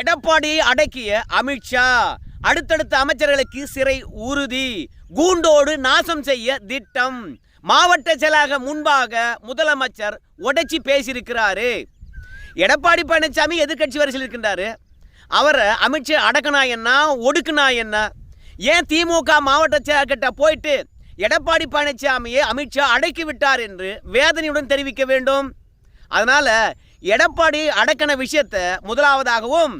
எடப்பாடியை அடக்கிய அமித்ஷா அடுத்தடுத்த அமைச்சர்களுக்கு சிறை உறுதி. கூண்டோடு நாசம் செய்ய திட்டம். மாவட்ட செயலாக முன்பாக முதலமைச்சர் உடைச்சி பேசியிருக்கிறாரு. எடப்பாடி பழனிசாமி எதிர்க்கட்சி வரிசையில் இருக்கின்றாரு. அவரை அமித்ஷா அடக்கினா என்ன ஒடுக்குனா என்ன? ஏன் திமுக மாவட்ட செயலாளர்கிட்ட போயிட்டு எடப்பாடி பழனிசாமியை அமித்ஷா அடக்கி விட்டார் என்று வேதனையுடன் தெரிவிக்க வேண்டும்? அதனால் எடப்பாடி அடக்கின விஷயத்தை முதலாவதாகவும்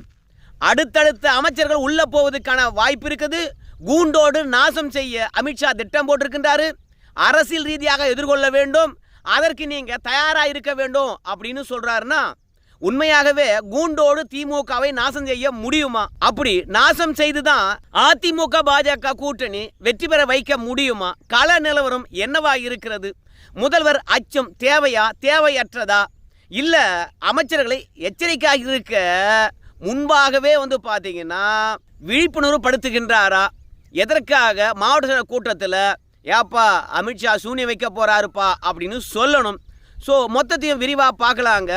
அடுத்தடுத்த அமைச்சர்கள் உள்ள போவதற்கான வாய்ப்பு இருக்குது. கூண்டோடு நாசம் செய்ய அமித்ஷா திட்டம் போட்டிருக்கின்றாரு. அரசியல் ரீதியாக எதிர்கொள்ள வேண்டும். அதற்கு நீங்க தயாரா இருக்க வேண்டும் அப்படின்னு சொல்றாருன்னா உண்மையாகவே கூண்டோடு திமுகவை நாசம் செய்ய முடியுமா? அப்படி நாசம் செய்துதான் அதிமுக பாஜக கூட்டணி வெற்றி பெற வைக்க முடியுமா? கள நிலவரம் என்னவா இருக்கிறது? முதல்வர் அச்சம் தேவையா? தேவையற்றதா? இல்ல அமைச்சர்களை எச்சரிக்கையாக இருக்க முன்பாகவே வந்து பார்த்தீங்கன்னா விழிப்புணர்வு படுத்துகின்றாரா? எதற்காக? மாவட்ட கூட்டத்தில் ஏப்பா அமித்ஷா சூனியம் வைக்க போகிறாருப்பா அப்படின்னு சொல்லணும். ஸோ மொத்தத்தையும் விரிவாக பார்க்கலாங்க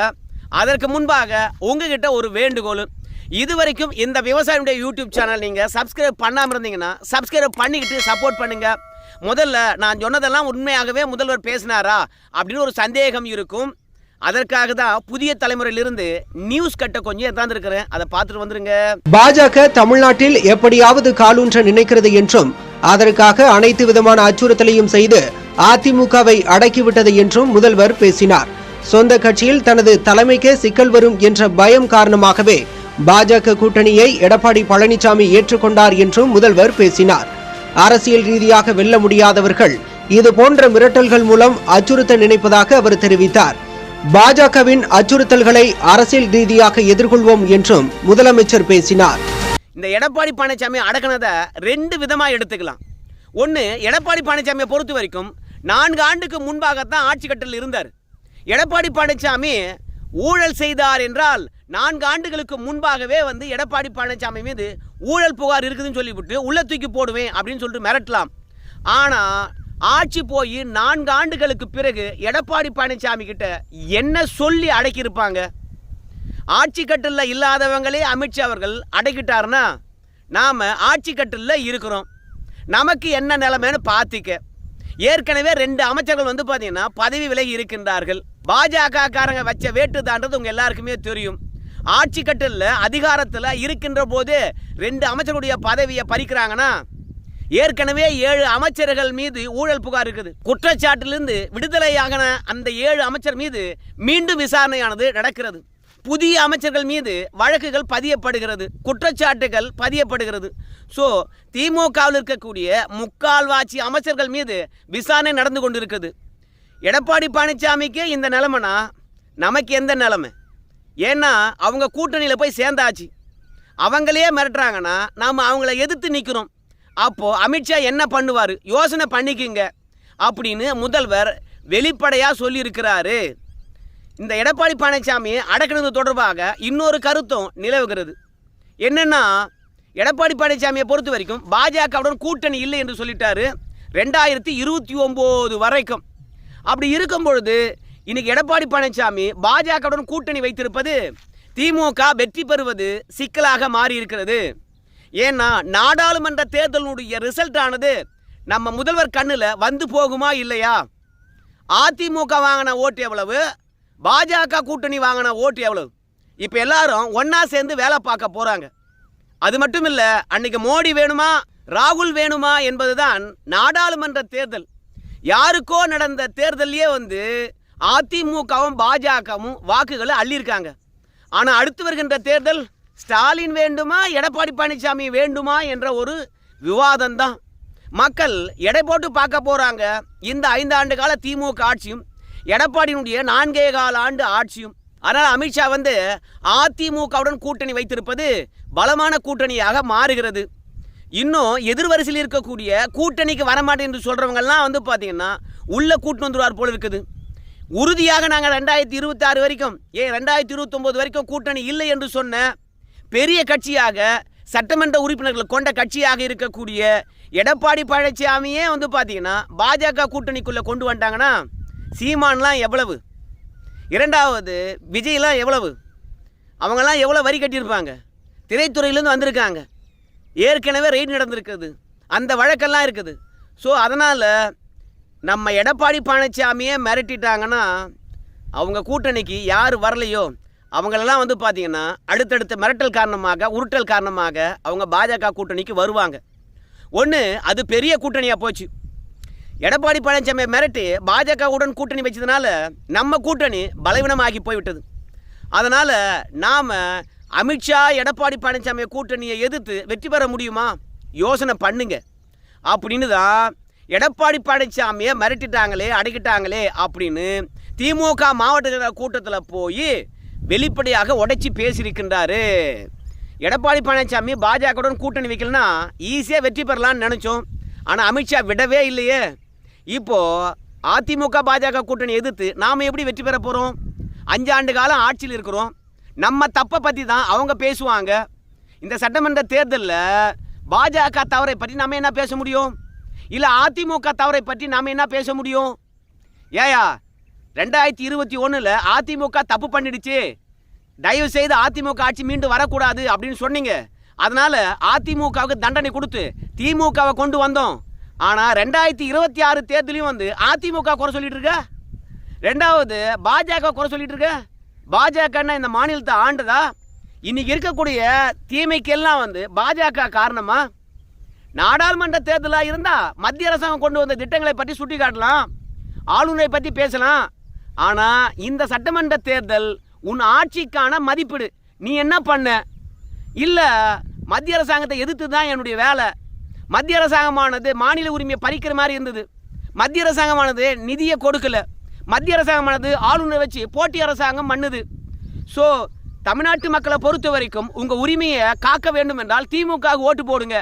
அதற்கு முன்பாக உங்ககிட்ட ஒரு வேண்டுகோள். இது வரைக்கும் இந்த விவசாயியுடைய யூடியூப் சேனல் நீங்கள் சப்ஸ்கிரைப் பண்ணாமல் இருந்தீங்கன்னா சப்ஸ்கிரைப் பண்ணிக்கிட்டு சப்போர்ட் பண்ணுங்கள் முதல்ல நான் சொன்னதெல்லாம் உண்மையாகவே முதல்வர் பேசினாரா? அப்படின்னு ஒரு சந்தேகம் இருக்கும். அதற்காக தான் புதிய தலைமுறையிலிருந்து நியூஸ் கட்ட கொஞ்சம் எத்தாந்துருக்கிறேன் அதை பார்த்துட்டு வந்துருங்க. பாஜக தமிழ்நாட்டில் எப்படியாவது காலூன்ற நினைக்கிறது என்றும் அதற்காக அனைத்து விதமான அச்சுறுத்தலையும் செய்து அதிமுகவை அடக்கிவிட்டது என்றும் முதல்வர் பேசினார். சொந்த கட்சியில் தனது தலைமைக்கே சிக்கல் வரும் என்ற பயம் காரணமாகவே பாஜக கூட்டணியை எடப்பாடி பழனிசாமி ஏற்றுக்கொண்டார் என்றும் முதல்வர் பேசினார். அரசியல் ரீதியாக வெல்ல முடியாதவர்கள் இது போன்ற மிரட்டல்கள் மூலம் அச்சுறுத்த நினைப்பதாக அவர் தெரிவித்தார். பாஜகவின் அச்சுறுத்தல்களை அரசியல் ரீதியாக எதிர்கொள்வோம் என்றும் முதலமைச்சர் பேசினார். இந்த எடப்பாடி பழனிசாமி அடக்குனதை ரெண்டு விதமாக எடுத்துக்கலாம். ஒன்று எடப்பாடி பழனிசாமியை பொறுத்த வரைக்கும் நான்கு ஆண்டுக்கு முன்பாகத்தான் ஆட்சி கட்டில் இருந்தார். எடப்பாடி பழனிசாமி ஊழல் செய்தார் என்றால் நான்கு ஆண்டுகளுக்கு முன்பாகவே வந்து எடப்பாடி பழனிசாமி மீது ஊழல் புகார் இருக்குதுன்னு சொல்லிவிட்டு உள்ள தூக்கி போடுவேன் அப்படின்னு சொல்லிட்டு மிரட்டலாம். ஆனால் ஆட்சி போய் நான்கு ஆண்டுகளுக்கு பிறகு எடப்பாடி பழனிசாமி கிட்ட என்ன சொல்லி அடக்கியிருப்பாங்க? ஆட்சி கட்டில் இல்லாதவங்களே அமித்ஷா அவர்கள் அடக்கிட்டாருன்னா நாம் ஆட்சி கட்டில் இருக்கிறோம். நமக்கு என்ன நிலைமைன்னு பார்த்திக்க ஏற்கனவே ரெண்டு அமைச்சர்கள் வந்து பார்த்தீங்கன்னா பதவி விலகி இருக்கின்றார்கள். பாஜகக்காரங்க வச்ச வேட்டு தாண்டது உங்கள் எல்லாருக்குமே தெரியும். ஆட்சி கட்டில் அதிகாரத்தில் இருக்கின்ற போது ரெண்டு அமைச்சருடைய பதவியை பறிக்கிறாங்கன்னா ஏற்கனவே ஏழு அமைச்சர்கள் மீது ஊழல் புகார் இருக்குது. குற்றச்சாட்டிலிருந்து விடுதலையாகின அந்த ஏழு அமைச்சர் மீது மீண்டும் விசாரணையானது நடக்கிறது. புதிய அமைச்சர்கள் மீது வழக்குகள் பதியப்படுகிறது. குற்றச்சாட்டுகள் பதியப்படுகிறது. ஸோ திமுகவில் இருக்கக்கூடிய முக்கால்வாசி அமைச்சர்கள் மீது விசாரணை நடந்து கொண்டிருக்குது. எடப்பாடி பழனிசாமிக்கு இந்த நிலைமைனா நமக்கு எந்த நிலைமை? ஏன்னா அவங்க கூட்டணியில் போய் சேர்ந்தாச்சு. அவங்களே மிரட்டுறாங்கன்னா நாம் அவங்கள எதிர்த்து நிற்கிறோம் அப்போது அமித்ஷா என்ன பண்ணுவார்? யோசனை பண்ணிக்கிங்க அப்படின்னு முதல்வர் வெளிப்படையாக சொல்லியிருக்கிறாரு. இந்த எடப்பாடி பழனிசாமி அடக்கினது தொடர்பாக இன்னொரு கருத்தும் நிலவுகிறது. என்னென்னா எடப்பாடி பழனிசாமியை பொறுத்த வரைக்கும் பாஜகவுடன் கூட்டணி இல்லை என்று சொல்லிட்டாரு ரெண்டாயிரத்தி இருபத்தி ஒம்பது வரைக்கும். அப்படி இருக்கும் பொழுது இன்னைக்கு எடப்பாடி பழனிசாமி பாஜகவுடன் கூட்டணி வைத்திருப்பது திமுக வெற்றி பெறுவது சிக்கலாக மாறி இருக்கிறது ஏன்னா நாடாளுமன்ற தேர்தலினுடைய ரிசல்ட் ஆனது நம்ம முதல்வர் கண்ணில் வந்து போகுமா இல்லையா? அதிமுக வாங்கின ஓட்டு எவ்வளவு? பாஜக கூட்டணி வாங்கின ஓட்டு எவ்வளவு? இப்போ எல்லாரும் ஒன்றா சேர்ந்து வேலை பார்க்க போகிறாங்க அது மட்டும் இல்லை அன்னைக்கு மோடி வேணுமா ராகுல் வேணுமா என்பதுதான் நாடாளுமன்ற தேர்தல். யாருக்கோ நடந்த தேர்தலையே வந்து அதிமுகவும் பாஜகவும் வாக்குகளை அள்ளியிருக்காங்க. ஆனால் அடுத்து வருகின்ற தேர்தல் ஸ்டாலின் வேண்டுமா எடப்பாடி பழனிசாமி வேண்டுமா என்ற ஒரு விவாதம் தான் மக்கள் எடை போட்டு பார்க்க போகிறாங்க இந்த ஐந்து ஆண்டு கால திமுக ஆட்சியும் எடப்பாடியினுடைய நான்கே கால ஆண்டு ஆட்சியும். அதனால் அமித்ஷா வந்து அதிமுகவுடன் கூட்டணி வைத்திருப்பது பலமான கூட்டணியாக மாறுகிறது. இன்னும் எதிர்வரிசையில் இருக்கக்கூடிய கூட்டணிக்கு வரமாட்டேன் என்று சொல்கிறவங்கெல்லாம் வந்து பார்த்தீங்கன்னா உள்ள கூட்டு வந்துருவார் போல் இருக்குது. உறுதியாக நாங்கள் ரெண்டாயிரத்தி இருபத்தாறு வரைக்கும் ஏன் ரெண்டாயிரத்தி இருபத்தொம்போது வரைக்கும் கூட்டணி இல்லை என்று சொன்ன பெரிய கட்சியாக சட்டமன்ற உறுப்பினர்களை கொண்ட கட்சியாக இருக்கக்கூடிய எடப்பாடி பழனிசாமியே வந்து பார்த்தீங்கன்னா பாஜக கூட்டணிக்குள்ளே கொண்டு வந்துட்டாங்கன்னா சீமான்லாம் எவ்வளவு? இரண்டாவது விஜய்லாம் எவ்வளவு? அவங்கெல்லாம் எவ்வளோ வரி கட்டியிருப்பாங்க? திரைத்துறையிலேருந்து வந்திருக்காங்க. ஏற்கனவே ரெய்டு நடந்திருக்குது. அந்த வழக்கெல்லாம் இருக்குது. ஸோ அதனால் நம்ம எடப்பாடி பழனிசாமியே மிரட்டிட்டாங்கன்னா அவங்க கூட்டணிக்கு யார் வரலையோ அவங்களெல்லாம் வந்து பார்த்தீங்கன்னா அடுத்தடுத்த மிரட்டல் காரணமாக உருட்டல் காரணமாக அவங்க பாஜக கூட்டணிக்கு வருவாங்க. ஒன்று அது பெரிய கூட்டணியாக போச்சு. எடப்பாடி பழனிசாமி மிரட்டி பாஜகவுடன் கூட்டணி வச்சதுனால நம்ம கூட்டணி பலவீனமாகி போய்விட்டது. அதனால் நாம் அமித்ஷா எடப்பாடி பழனிசாமி கூட்டணியை எதிர்த்து வெற்றி பெற முடியுமா? யோசனை பண்ணுங்க. அப்படின்னு தான் எடப்பாடி பழனிசாமியை மிரட்டிட்டாங்களே அடக்கிட்டாங்களே அப்படின்னு திமுக மாவட்ட கூட்டத்தில் போய் வெளிப்படையாக உடைச்சி பேசியிருக்கின்றாரு. எடப்பாடி பழனிசாமி பாஜகவுடன் கூட்டணி வைக்கலனா ஈஸியாக வெற்றி பெறலாம்னு நினச்சோம். ஆனால் அமித்ஷா விடவே இல்லையே. இப்போ அதிமுக பாஜக கூட்டணி எதிர்த்து நாம் எப்படி வெற்றி பெற போகிறோம் அஞ்சாண்டு காலம் ஆட்சியில் இருக்கிறோம். நம்ம தப்பை பற்றி தான் அவங்க பேசுவாங்க. இந்த சட்டமன்ற தேர்தலில் பாஜக தவறை பற்றி நம்ம என்ன பேச முடியும்? இல்லை அதிமுக தவறை பற்றி நாம் என்ன பேச முடியும்? ஏயா ரெண்டாயிரத்தி இருபத்தி ஒன்றில் அதிமுக தப்பு பண்ணிடுச்சு. தயவு செய்து அதிமுக ஆட்சி மீண்டும் வரக்கூடாது அப்படின்னு சொன்னீங்க. அதனால் அதிமுகவுக்கு தண்டனை கொடுத்து திமுகவை கொண்டு வந்தோம். ஆனால் ரெண்டாயிரத்தி இருபத்தி ஆறு தேர்தலையும் வந்து அதிமுக குறை சொல்லிட்டு இருக்க? ரெண்டாவது பாஜக குறை சொல்லிட்டு இருக்க? பாஜகன்னா இந்த மாநிலத்தை ஆண்டுதா? இன்னைக்கு இருக்கக்கூடிய தீமைக்கெல்லாம் வந்து பாஜக காரணமாக நாடாளுமன்ற தேர்தலாக இருந்தால் மத்திய அரசாங்கம் கொண்டு வந்த திட்டங்களை பற்றி சுட்டி காட்டலாம் ஆளுநரை பற்றி பேசலாம். ஆனால் இந்த சட்டமன்ற தேர்தல் உன் ஆட்சிக்கான மதிப்பீடு. நீ என்ன பண்ண? இல்லை மத்திய அரசாங்கத்தை எதிர்த்து தான் என்னுடைய வேலை. மத்திய அரசாங்கமானது மாநில உரிமையை பறிக்கிற மாதிரி இருந்தது. மத்திய அரசாங்கமானது நிதியை கொடுக்கல. மத்திய அரசாங்கமானது ஆளுநரை வச்சு போட்டி அரசாங்கம் பண்ணுது. ஸோ தமிழ்நாட்டு மக்களை பொறுத்த வரைக்கும் உங்கள் உரிமையை காக்க வேண்டும் என்றால் திமுக ஓட்டு போடுங்க.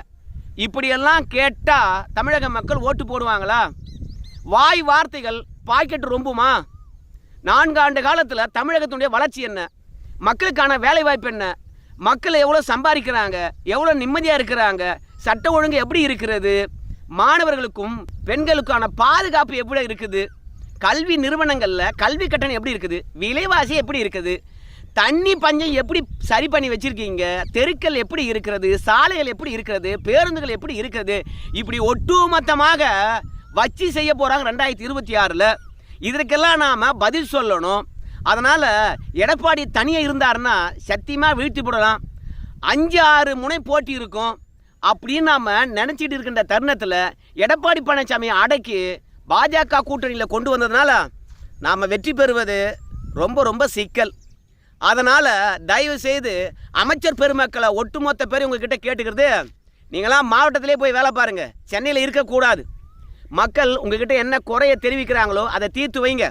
இப்படியெல்லாம் கேட்டால் தமிழக மக்கள் ஓட்டு போடுவாங்களா? வாய் வார்த்தைகள் பாக்கெட் ரொம்புமா? நான்கு ஆண்டு காலத்தில் தமிழகத்தினுடைய வளர்ச்சி என்ன? மக்களுக்கான வேலைவாய்ப்பு என்ன? மக்கள் எவ்வளோ சம்பாதிக்கிறாங்க? எவ்வளோ நிம்மதியாக இருக்கிறாங்க? சட்ட ஒழுங்கு எப்படி இருக்கிறது? மாணவர்களுக்கும் பெண்களுக்கான பாதுகாப்பு எப்படி இருக்குது? கல்வி நிறுவனங்களில் கல்வி கட்டணம் எப்படி இருக்குது? விலைவாசி எப்படி இருக்குது? தண்ணி பஞ்சம் எப்படி சரி பண்ணி வச்சிருக்கீங்க? தெருக்கள் எப்படி இருக்கிறது? சாலைகள் எப்படி இருக்கிறது? பேருந்துகள் எப்படி இருக்கிறது? இப்படி ஒட்டுமொத்தமாக வச்சு செய்ய போகிறாங்க ரெண்டாயிரத்தி இருபத்தி ஆறில். இதற்கெல்லாம் நாம் பதில் சொல்லணும். அதனால் எடப்பாடி தனியாக இருந்தாருன்னா சத்தியமாக வீழ்த்தி போடலாம். அஞ்சு ஆறு முனை போட்டி இருக்கும். அப்படின்னு நாம் நினச்சிட்டு இருக்கின்ற தருணத்தில் எடப்பாடி பழனிசாமியை அடக்கி பாஜக கூட்டணியில் கொண்டு வந்ததுனால நாம் வெற்றி பெறுவது ரொம்ப ரொம்ப சிக்கல். அதனால் தயவு செய்து அமைச்சர் பெருமக்களை ஒட்டுமொத்த பேர் உங்ககிட்ட கேட்டுக்கிறது நீங்களாம் மாவட்டத்திலே போய் வேலை பாருங்கள் சென்னையில் இருக்கக்கூடாது. மக்கள் உங்ககிட்ட என்ன குறைய தெரிவிக்கிறாங்களோ அதை தீர்த்து வைங்க.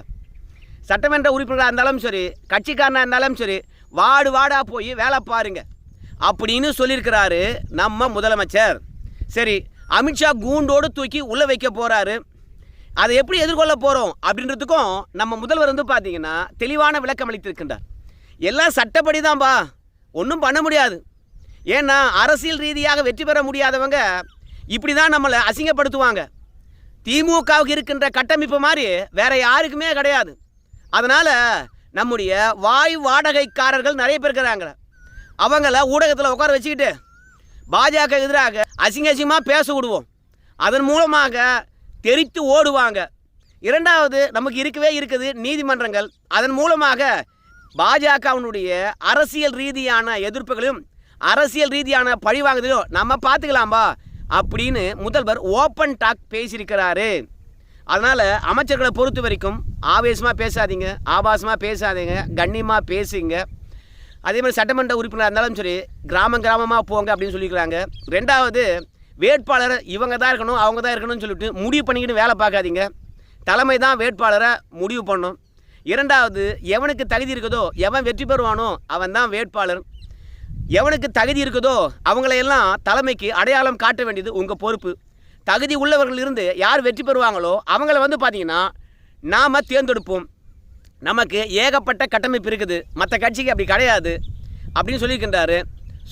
சட்டமன்ற உறுப்பினராக இருந்தாலும் சரி கட்சிக்காரனாக இருந்தாலும் சரி வார்டு வார்டாக போய் வேலை பாருங்க. அப்படின்னு சொல்லியிருக்கிறாரு நம்ம முதலமைச்சர். சரி அமித்ஷா கூண்டோடு தூக்கி உள்ளே வைக்க போகிறாரு அதை எப்படி எதிர்கொள்ள போகிறோம் அப்படின்றதுக்கும் நம்ம முதல்வர் வந்து பார்த்தீங்கன்னா தெளிவான விளக்கம் அளித்திருக்கின்றார். எல்லாம் சட்டப்படி தான்பா ஒன்றும் பண்ண முடியாது. ஏன்னா அரசியல் ரீதியாக வெற்றி பெற முடியாதவங்க இப்படி தான் நம்மளை அசிங்கப்படுத்துவாங்க. திமுகவுக்கு இருக்கின்ற கட்டமைப்பு மாதிரி வேற யாருக்குமே கிடையாது. அதனால் நம்முடைய வாய் வாடகைக்காரர்கள் நிறைய பேர் இருக்கிறாங்க. அவங்கள ஊடகத்தில் உட்கார வச்சுக்கிட்டு பாஜக எதிராக அசிங்க அசிங்கமாக பேச விடுவோம். அதன் மூலமாக தெரித்து ஓடுவாங்க. இரண்டாவது நமக்கு இருக்கவே இருக்குது நீதிமன்றங்கள். அதன் மூலமாக பாஜகவினுடைய அரசியல் ரீதியான எதிர்ப்புகளையும் அரசியல் ரீதியான பழிவாங்குதலையும் நம்ம பார்த்துக்கலாம்பா. அப்படின்னு முதல்வர் ஓப்பன் டாக் பேசியிருக்கிறாரு. அதனால் அமைச்சர்களை பொறுத்த வரைக்கும் ஆவேசமாக பேசாதீங்க ஆபாசமாக பேசாதீங்க கண்ணியமாக பேசுங்க. அதே மாதிரி சட்டமன்ற உறுப்பினராக இருந்தாலும் சரி கிராமம் கிராமமாக போங்க அப்படின்னு சொல்லியிருக்கிறாங்க. ரெண்டாவது வேட்பாளர் இவங்க தான் இருக்கணும் அவங்க தான் இருக்கணும்னு சொல்லிட்டு முடிவு பண்ணிக்கிட்டு வேலை பார்க்காதீங்க. தலைமை தான் வேட்பாளரை முடிவு பண்ணும். இரண்டாவது எவனுக்கு தகுதி இருக்குதோ எவன் வெற்றி பெறுவானோ அவன் தான் வேட்பாளர். எவனுக்கு தகுதி இருக்குதோ அவங்களையெல்லாம் தலைமைக்கு அடையாளம் காட்ட வேண்டியது உங்கள் பொறுப்பு. தகுதி உள்ளவர்கள் இருந்து யார் வெற்றி பெறுவாங்களோ அவங்கள வந்து பார்த்தீங்கன்னா நாம் தேர்ந்தெடுப்போம். நமக்கு ஏகப்பட்ட கட்டமைப்பு இருக்குது. மற்ற கட்சிக்கு அப்படி கிடையாது அப்படின்னு சொல்லியிருக்கின்றாரு.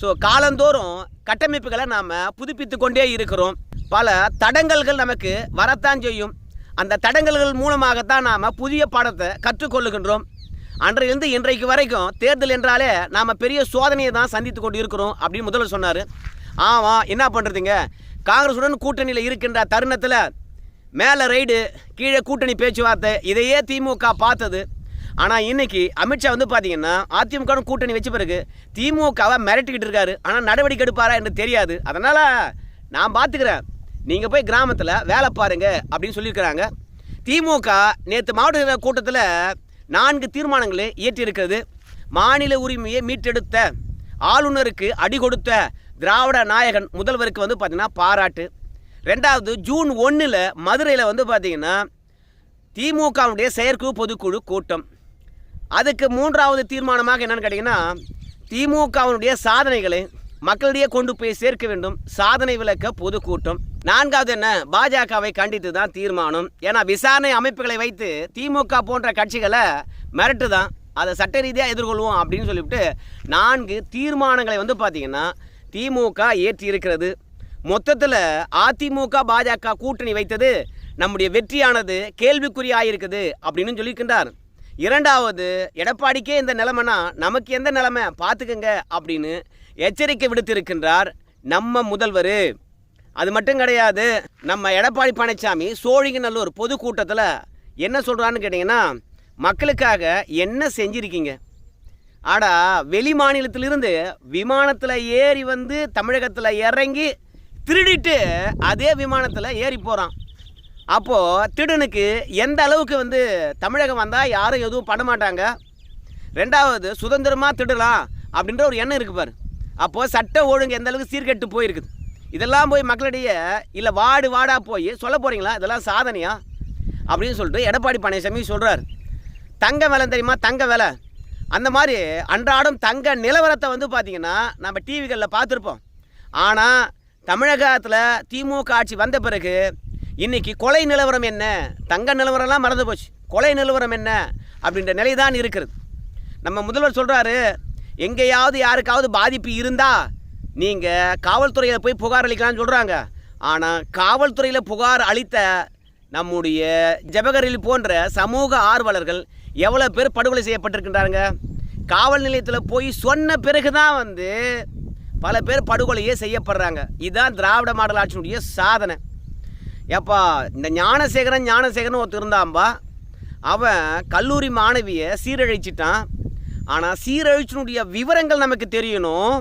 ஸோ காலந்தோறும் கட்டமைப்புகளை நாம் புதுப்பித்து கொண்டே இருக்கிறோம். பல தடங்கல்கள் நமக்கு வரத்தான் செய்யும். அந்த தடங்கல்கள் மூலமாகத்தான் நாம் புதிய பாடத்தை கற்றுக்கொள்ளுகின்றோம். அன்றையிலிருந்து இன்றைக்கு வரைக்கும் தேர்தல் என்றாலே நாம் பெரிய சோதனையை தான் சந்தித்து கொண்டு இருக்கிறோம் அப்படின்னு முதல்வர் சொன்னார். ஆமாம் என்ன பண்ணுறதுங்க காங்கிரஸுடன் கூட்டணியில் இருக்கின்ற தருணத்தில் மேலே ரைடு கீழே கூட்டணி பேச்சுவார்த்தை இதையே திமுக பார்த்தது. ஆனால் இன்றைக்கி அமித்ஷா வந்து பார்த்தீங்கன்னா அதிமுக கூட்டணி வச்ச பிறகு திமுகவை மிரட்டிக்கிட்டு இருக்காரு. ஆனால் நடவடிக்கை எடுப்பாரா என்று தெரியாது. அதனால் நான் பார்த்துக்கிறேன் நீங்கள் போய் கிராமத்தில் வேலை பாருங்கள் அப்படின்னு சொல்லியிருக்கிறாங்க. திமுக நேற்று மாவட்ட கூட்டத்தில் நான்கு தீர்மானங்களை இயற்றியிருக்கிறது. மாநில உரிமையை மீட்டெடுத்த ஆளுநருக்கு அடி கொடுத்த திராவிட நாயகன் முதல்வருக்கு வந்து பார்த்திங்கன்னா பாராட்டு. ரெண்டாவது ஜூன் ஒன்றில் மதுரையில் வந்து பார்த்திங்கன்னா திமுகவுடைய செயற்குழு பொதுக்குழு கூட்டம். அதுக்கு மூன்றாவது தீர்மானமாக என்னென்னு கேட்டிங்கன்னா திமுகவினுடைய சாதனைகளை மக்களிடையே கொண்டு போய் சேர்க்க வேண்டும். சாதனை விளக்க பொதுக்கூட்டம் நான்காவது என்ன? பாஜகவை கண்டித்து தான் தீர்மானம். ஏன்னா விசாரணை அமைப்புகளை வைத்து திமுக போன்ற கட்சிகளை மிரட்டு தான் அதை சட்ட ரீதியாக எதிர்கொள்வோம் அப்படின்னு சொல்லிவிட்டு நான்கு தீர்மானங்களை வந்து பார்த்தீங்கன்னா திமுக ஏற்றி இருக்கிறது மொத்தத்தில் அதிமுக பாஜக கூட்டணி வைத்தது நம்முடைய வெற்றியானது கேள்விக்குறியாயிருக்குது அப்படின்னு சொல்லியிருக்கின்றார். இரண்டாவது எடப்பாடிக்கே இந்த நிலைமைனா நமக்கு எந்த நிலைமை? பார்த்துக்கங்க அப்படின்னு எச்சரிக்கை விடுத்திருக்கின்றார் நம்ம முதல்வர். அது மட்டும் கிடையாது நம்ம எடப்பாடி பழனிசாமி சோழிங்கநல்லூர் பொதுக்கூட்டத்தில் என்ன சொல்கிறான்னு கேட்டிங்கன்னா மக்களுக்காக என்ன செஞ்சுருக்கீங்க? ஆடா வெளி மாநிலத்திலிருந்து விமானத்தில் ஏறி வந்து தமிழகத்தில் இறங்கி திருடிட்டு அதே விமானத்தில் ஏறி போகிறான் அப்போது திருடனுக்கு எந்த அளவுக்கு வந்து தமிழகம் வந்தால் யாரும் எதுவும் பண்ண மாட்டாங்க? ரெண்டாவது சுதந்திரமாக திருடலாம் அப்படின்ற ஒரு எண்ணம் இருக்குது பாரு. அப்போது சட்ட ஒழுங்கு எந்த அளவுக்கு சீர்கெட்டு போயிருக்குது? இதெல்லாம் போய் மக்களிடையே இல்லை வாடு வாடாக போய் சொல்ல போகிறீங்களா இதெல்லாம் சாதனையா? அப்படின்னு சொல்லிட்டு எடப்பாடி பழனிசாமி சொல்கிறார் தங்க விலை தெரியுமா? தங்க விலை. அந்த மாதிரி அன்றாடம் தங்க நிலவரத்தை வந்து பார்த்திங்கன்னா நம்ம டிவிகளில் பார்த்துருப்போம். ஆனால் தமிழகத்தில் திமுக ஆட்சி வந்த பிறகு இன்னைக்கு கொலை நிலவரம் என்ன? தங்க நிலவரம்லாம் மறந்து போச்சு. கொலை நிலவரம் என்ன? அப்படின்ற நிலை தான் இருக்கிறது. நம்ம முதல்வர் சொல்கிறாரு எங்கேயாவது யாருக்காவது பாதிப்பு இருந்தால் நீங்கள் காவல்துறையில் போய் புகார் அளிக்கலாம்னு சொல்கிறாங்க ஆனால் காவல்துறையில் புகார் அளித்த நம்முடைய ஜபகரில் போன்ற சமூக ஆர்வலர்கள் எவ்வளோ பேர் படுகொலை செய்யப்பட்டிருக்கின்றாங்க காவல் நிலையத்தில் போய் சொன்ன பிறகு தான் வந்து பல பேர் படுகொலையே செய்யப்படுறாங்க. இதுதான் திராவிட மாடல் ஆட்சியினுடைய சாதனை. ஏப்பா இந்த ஞானசேகரன் ஞானசேகரன் ஒருத்தர் இருந்தாம்பா அவன் கல்லூரி மாணவியை சீரழிச்சிட்டான். ஆனால் சீரழிச்சினுடைய விவரங்கள் நமக்கு தெரியணும்.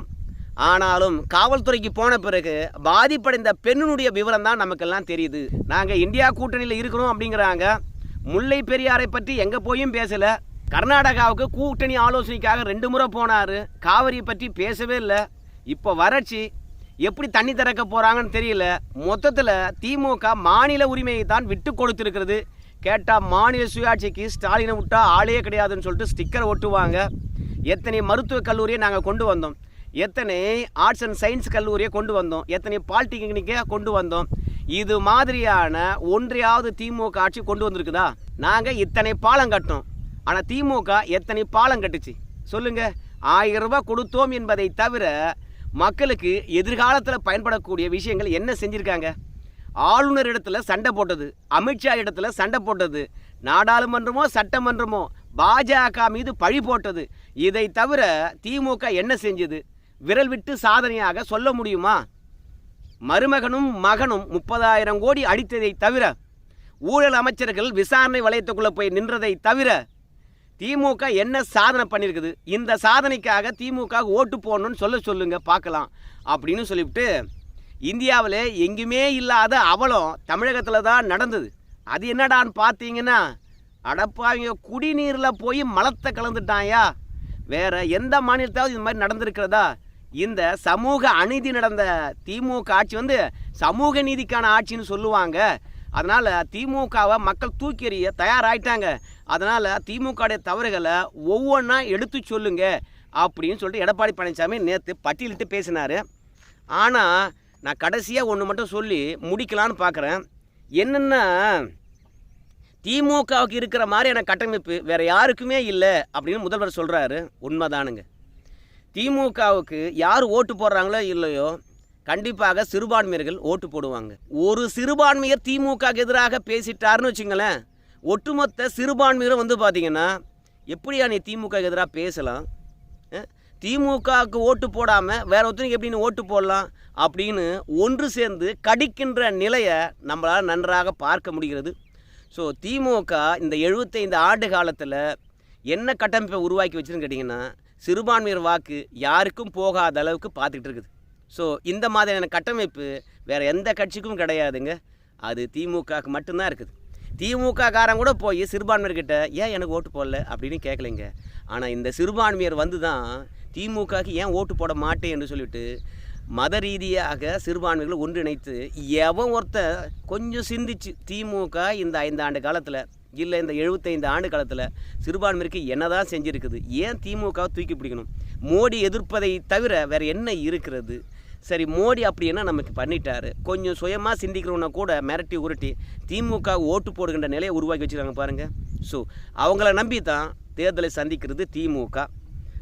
ஆனாலும் காவல்துறைக்கு போன பிறகு பாதிப்படைந்த பெண்ணினுடைய விவரம் தான் நமக்கெல்லாம் தெரியுது. நாங்கள் இந்தியா கூட்டணியில் இருக்கிறோம் அப்படிங்கிறாங்க. முல்லை பெரியாரை பற்றி எங்கே போயும் பேசலை. கர்நாடகாவுக்கு கூட்டணி ஆலோசனைக்காக ரெண்டு முறை போனார். காவிரி பற்றி பேசவே இல்லை. இப்போ வறட்சி எப்படி தண்ணி திறக்க போகிறாங்கன்னு தெரியல. மொத்தத்தில் திமுக மாநில உரிமையை தான் விட்டு கொடுத்துருக்கிறது. கேட்டால் மாநில சுயாட்சிக்கு ஸ்டாலினை விட்டால் ஆளே கிடையாதுன்னு சொல்லிட்டு ஸ்டிக்கர் ஒட்டுவாங்க. எத்தனை மருத்துவக் கல்லூரியை நாங்கள் கொண்டு வந்தோம். எத்தனை ஆர்ட்ஸ் அண்ட் சயின்ஸ் கல்லூரியை கொண்டு வந்தோம். எத்தனை பாலிடெக்னிக்கை கொண்டு வந்தோம். இது மாதிரியான ஒன்றையாவது திமுக ஆட்சி கொண்டு வந்திருக்குதா? நாங்கள் இத்தனை பாலம் கட்டோம். ஆனால் திமுக எத்தனை பாலம் கட்டுச்சு? சொல்லுங்க. ஆயிரம் ரூபாய் கொடுத்தோம் என்பதை தவிர மக்களுக்கு எதிர்காலத்தில் பயன்படக்கூடிய விஷயங்கள் என்ன செஞ்சுருக்காங்க? ஆளுநர் இடத்துல சண்டை போட்டது அமித்ஷா இடத்துல சண்டை போட்டது நாடாளுமன்றமோ சட்டமன்றமோ பாஜக மீது பழி போட்டது. இதை தவிர திமுக என்ன செஞ்சது? விரல் விட்டு சாதனையாக சொல்ல முடியுமா? மருமகனும் மகனும் முப்பதாயிரம் கோடி அடித்ததை தவிர ஊழல் அமைச்சர்கள் விசாரணை வளையத்துக்குள்ளே போய் நின்றதை தவிர திமுக என்ன சாதனை பண்ணியிருக்குது இந்த சாதனைக்காக திமுக ஓட்டு போடணும்னு சொல்ல சொல்லுங்க பார்க்கலாம். அப்படின்னு சொல்லிவிட்டு இந்தியாவில் எங்கேயுமே இல்லாத அவலம் தமிழகத்தில் தான் நடந்தது. அது என்னடான்னு பார்த்தீங்கன்னா அடப்பாவிங்க குடிநீரில் போய் மலத்தை கலந்துட்டாயா வேற எந்த மாநிலத்தாவது இந்த மாதிரி நடந்திருக்கிறதா? இந்த சமூக அநீதி நடந்த திமுக ஆட்சி வந்து சமூக நீதிக்கான ஆட்சின்னு சொல்லுவாங்க. அதனால் திமுகவை மக்கள் தூக்கி எறிய தயாராகிட்டாங்க அதனால் திமுகவுடைய தவறுகளை ஒவ்வொன்றா எடுத்து சொல்லுங்க அப்படின்னு சொல்லிட்டு எடப்பாடி பழனிசாமி நேற்று பட்டியலிட்டு பேசினார். ஆனால் நான் கடைசியாக ஒன்று மட்டும் சொல்லி முடிக்கலான்னு பார்க்குறேன் என்னென்னா திமுகவுக்கு இருக்கிற மாதிரியான கட்டமைப்பு வேறு யாருக்குமே இல்லை அப்படின்னு முதல்வர் சொல்கிறாரு உண்மைதானுங்க. திமுகவுக்கு யார் ஓட்டு போடுறாங்களோ இல்லையோ கண்டிப்பாக சிறுபான்மையர்கள் ஓட்டு போடுவாங்க. ஒரு சிறுபான்மையர் திமுகவுக்கு எதிராக பேசிட்டாருன்னு வச்சுங்களேன் ஒட்டுமொத்த சிறுபான்மையரும் வந்து பார்த்தீங்கன்னா எப்படியா நீ திமுக எதிராக பேசலாம்? திமுகவுக்கு ஓட்டு போடாமல் வேற ஒருத்தனுக்கு எப்படின்னு ஓட்டு போடலாம் அப்படின்னு ஒன்று சேர்ந்து கடிக்கின்ற நிலையை நம்மளால் நன்றாக பார்க்க முடிகிறது. ஸோ திமுக இந்த எழுபத்தைந்து ஆண்டு காலத்தில் என்ன கட்டமைப்பை உருவாக்கி வச்சுன்னு கேட்டிங்கன்னா சிறுபான்மையர் வாக்கு யாருக்கும் போகாத அளவுக்கு பார்த்துக்கிட்டு இருக்குது. ஸோ இந்த மாதிரியான கட்டமைப்பு வேறு எந்த கட்சிக்கும் கிடையாதுங்க. அது திமுகவுக்கு மட்டும்தான் இருக்குது. திமுக காரன் கூட போய் சிறுபான்மையர்கிட்ட ஏன் எனக்கு ஓட்டு போடல? அப்படின்னு கேட்கலைங்க ஆனால் இந்த சிறுபான்மையர் வந்து தான் திமுகவுக்கு ஏன் ஓட்டு போட மாட்டேன் என்று சொல்லிட்டு மத ரீதியாக சிறுபான்மைகளை ஒன்றிணைத்து எவன் ஒருத்தன் கொஞ்சம் சிந்திச்சு திமுக இந்த ஐந்து ஆண்டு காலத்தில் இல்லை இந்த எழுபத்தைந்து ஆண்டு காலத்தில் சிறுபான்மைக்கு என்னதான் செஞ்சுருக்குது? ஏன் திமுகவை தூக்கி பிடிக்கணும்? மோடி எதிர்ப்பதை தவிர வேறு என்ன இருக்கிறது? சரி மோடி அப்படி என்ன நமக்கு பண்ணிட்டாரு? கொஞ்சம் சுயமாக சிந்திக்கிறவனை கூட மிரட்டி உருட்டி திமுக ஓட்டு போடுகின்ற நிலையை உருவாக்கி வச்சுருக்காங்க பாருங்கள் ஸோ அவங்கள நம்பி தான் தேர்தலை சந்திக்கிறது திமுக.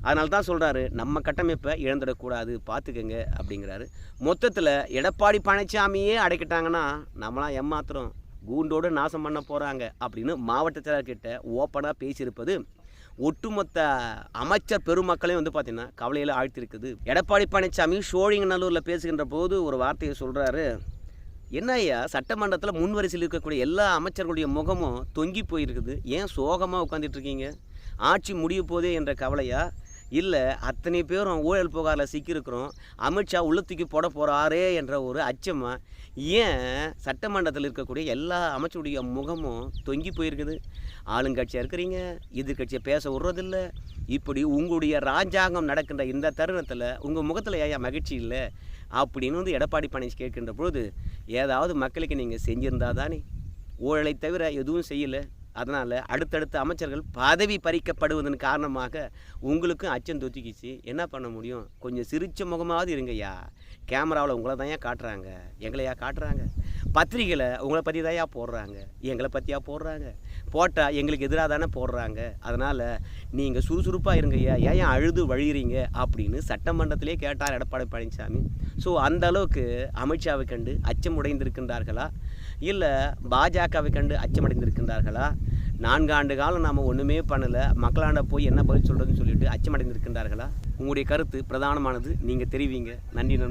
அதனால தான் சொல்கிறாரு நம்ம கட்டமைப்பை இழந்துடக்கூடாது பார்த்துக்கங்க அப்படிங்கிறாரு. மொத்தத்தில் எடப்பாடி பழனிசாமியே அடைக்கிட்டாங்கன்னா நம்மளாம் ஏமாத்திரம் கூண்டோடு நாசம் பண்ண போகிறாங்க அப்படின்னு மாவட்ட செயலர்கிட்ட ஓப்பனாக பேசியிருப்பது ஒட்டுமொத்த அமைச்சர் பெருமக்களையும் வந்து பார்த்திங்கன்னா கவலையில் ஆழ்த்திருக்குது எடப்பாடி பழனிசாமி சோழிங்கநல்லூரில் பேசுகின்ற போது ஒரு வார்த்தையை சொல்கிறாரு என்ன ஐயா சட்டமன்றத்தில் முன்வரிசையில் இருக்கக்கூடிய எல்லா அமைச்சர்களுடைய முகமும் தொங்கி போயிருக்குது. ஏன் சோகமாக உட்காந்துட்டு இருக்கீங்க? ஆட்சி முடிய போதே என்ற கவலையா? இல்லை அத்தனை பேரும் ஊழல் புகாரில் சிக்கியிருக்கிறோம். அமித்ஷா உள்ள தூக்கி போட போகிறாரே என்ற ஒரு அச்சமாக ஏன் சட்டமன்றத்தில் இருக்கக்கூடிய எல்லா அமைச்சருடைய முகமும் தொங்கி போயிருக்குது? ஆளுங்கட்சியாக இருக்கிறீங்க எதிர்கட்சியை பேச விடுறதில்ல. இப்படி உங்களுடைய ராஜாங்கம் நடக்கின்ற இந்த தருணத்தில் உங்கள் முகத்தில் ஏன் மகிழ்ச்சி இல்லை? அப்படின்னு வந்து எடப்பாடி பழனிசாமி கேட்கின்ற பொழுது ஏதாவது மக்களுக்கு நீங்கள் செஞ்சிருந்தா தானே? ஊழலை தவிர எதுவும் செய்யலை. அதனால் அடுத்தடுத்த அமைச்சர்கள் பதவி பறிக்கப்படுவதன் காரணமாக உங்களுக்கும் அச்சம் தொத்திக்கிச்சு என்ன பண்ண முடியும்? கொஞ்சம் சிரிச்ச முகமாவது இருங்கய்யா. கேமராவில் உங்களை தான் காட்டுறாங்க. எங்களையா காட்டுறாங்க. பத்திரிகையில் உங்களை பற்றி தான்யா போடுறாங்க. எங்களை பற்றியா போடுறாங்க. போட்டால் எங்களுக்கு எதிராக தானே போடுறாங்க. அதனால் நீங்கள் சுறுசுறுப்பாக இருங்கய்யா. ஏன் அழுது வழியிறீங்க? அப்படின்னு சட்டமன்றத்திலே கேட்டார் எடப்பாடி பழனிசாமி. ஸோ அந்த அளவுக்கு அமித்ஷாவை கண்டு அச்சம் உடைந்திருக்கின்றார்களா இல்லை பாஜகவை கண்டு அச்சமடைந்திருக்கின்றார்களா? நான்கு ஆண்டு காலம் நாம் ஒன்றுமே பண்ணலை. மக்களாண்ட போய் என்ன பதில் சொல்கிறதுன்னு சொல்லிட்டு அச்சமடைந்திருக்கின்றார்களா? உங்களுடைய கருத்து பிரதானமானது. நீங்கள் தெரிவிங்க. நன்றி நண்பர்